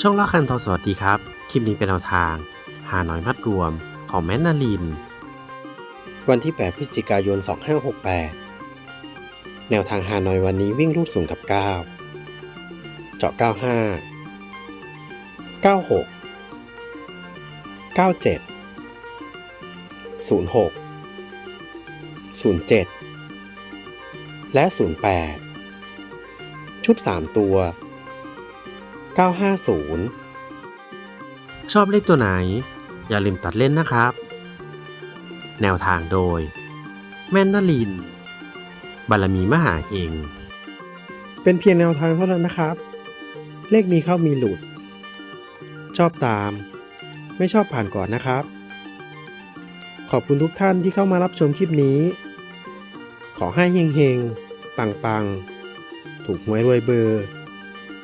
ช่องละคันทอสวัสดีครับ คลิปนี้เป็นแนวทาง หาหน่อยมัดรวมของแมนนาลิน วันที่ 8 พฤศจิกายน 2568 แนวทางหาหน่อยวันนี้วิ่งลูกสูงกับ 9 เจาะ 95 96 97 06 07 และ 08 ชุด 3 ตัว 950 ชอบเลขตัวไหน อย่าลืมตัดเล่นนะครับ แนวทางโดย แมนนาลิน บารมีมหาเฮงเป็นเพียงแนวทางเท่านั้นนะครับ เลขมีเข้ามีหลุด ชอบตาม ไม่ชอบผ่านก่อนนะครับ ขอบคุณทุกท่านที่เข้ามารับชมคลิปนี้ ขอให้เฮงเฮงๆปังปังๆ ถูกหวยรวยเบอร์